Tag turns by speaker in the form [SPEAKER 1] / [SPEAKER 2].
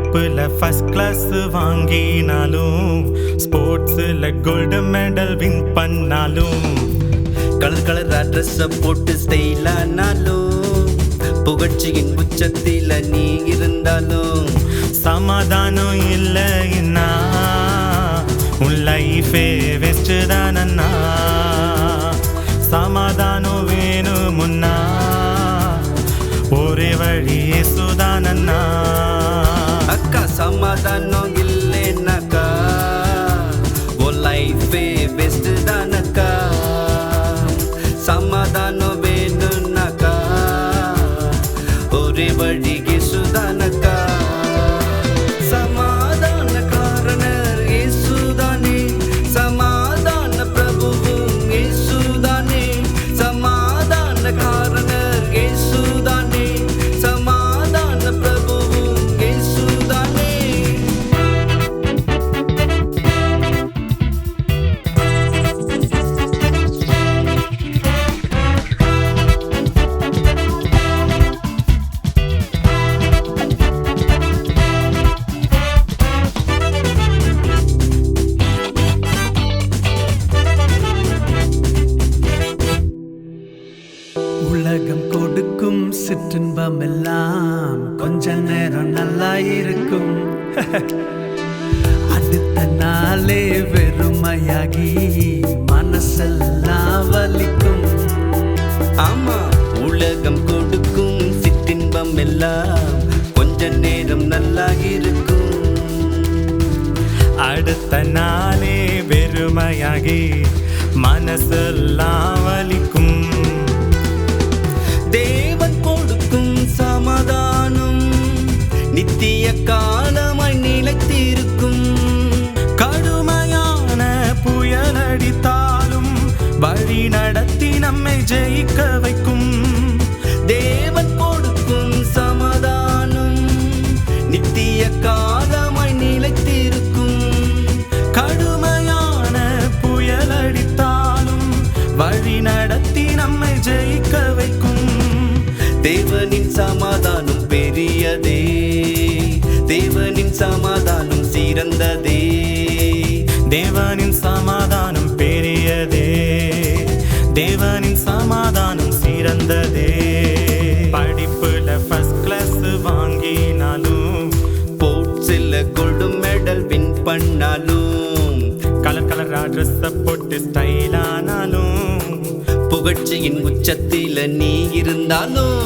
[SPEAKER 1] First class வாங்கினாலும் ஸ்போர்ட்ஸில் gold medal win பண்ணாலும்
[SPEAKER 2] கலர் கலரா ட்ரெஸ்ஸ போட்டு ஸ்டைலானாலும் புகழ்ச்சியின் உச்சத்தில் நீ இருந்தாலும்
[SPEAKER 1] சமாதானம் இல்லைன்னா உன் லைஃபே வெஸ்ட் தானண்ணா
[SPEAKER 2] அக்கா சமாதானம்
[SPEAKER 3] உலகம் கொடுக்கும் சிற்றின்பம் எல்லாம் கொஞ்ச நேரம் நல்லா இருக்கும் அடுத்த நாளே வெறுமையாகி மனசெல்லாம் வலிக்கும்.
[SPEAKER 2] ஆமா. உலகம் கொடுக்கும் சிற்றின்பம் எல்லாம் கொஞ்ச நேரம் நல்லா இருக்கும்
[SPEAKER 1] அடுத்த நாளே வெறுமையாகி மனசெல்லாம்
[SPEAKER 2] நித்திய காலமாய் நிலைத்திருக்கும்.
[SPEAKER 1] கடுமையான புயல் அடித்தாலும் வழி நடத்தி நம்மை ஜெயிக்க வைக்கும்.
[SPEAKER 2] தேவன் கொடுக்கும் சமாதானம் நித்திய காலமாய் நிலைத்திருக்கும்.
[SPEAKER 1] கடுமையான புயல் அடித்தாலும் வழி நடத்தி நம்மை ஜெயிக்க வைக்கும்.
[SPEAKER 2] தேவனின் சமாதானம் பெரியதே. சமாதானம் சிறந்ததே.
[SPEAKER 1] தேவனின் சமாதானம் பெரியதே. தேவனின் சமாதானம் சிறந்ததே. படிப்புல ஃபர்ஸ்ட் கிளாஸ் வாங்கினாலும்
[SPEAKER 2] ஸ்போர்ட்ஸில் கோல்டு மெடல் வின் பண்ணாலும்
[SPEAKER 1] கலர் கலரா ட்ரெஸ்ஸை போட்டு ஸ்டைலானாலும்
[SPEAKER 2] புகழ்ச்சியின் உச்சத்தில் நீ இருந்தாலும்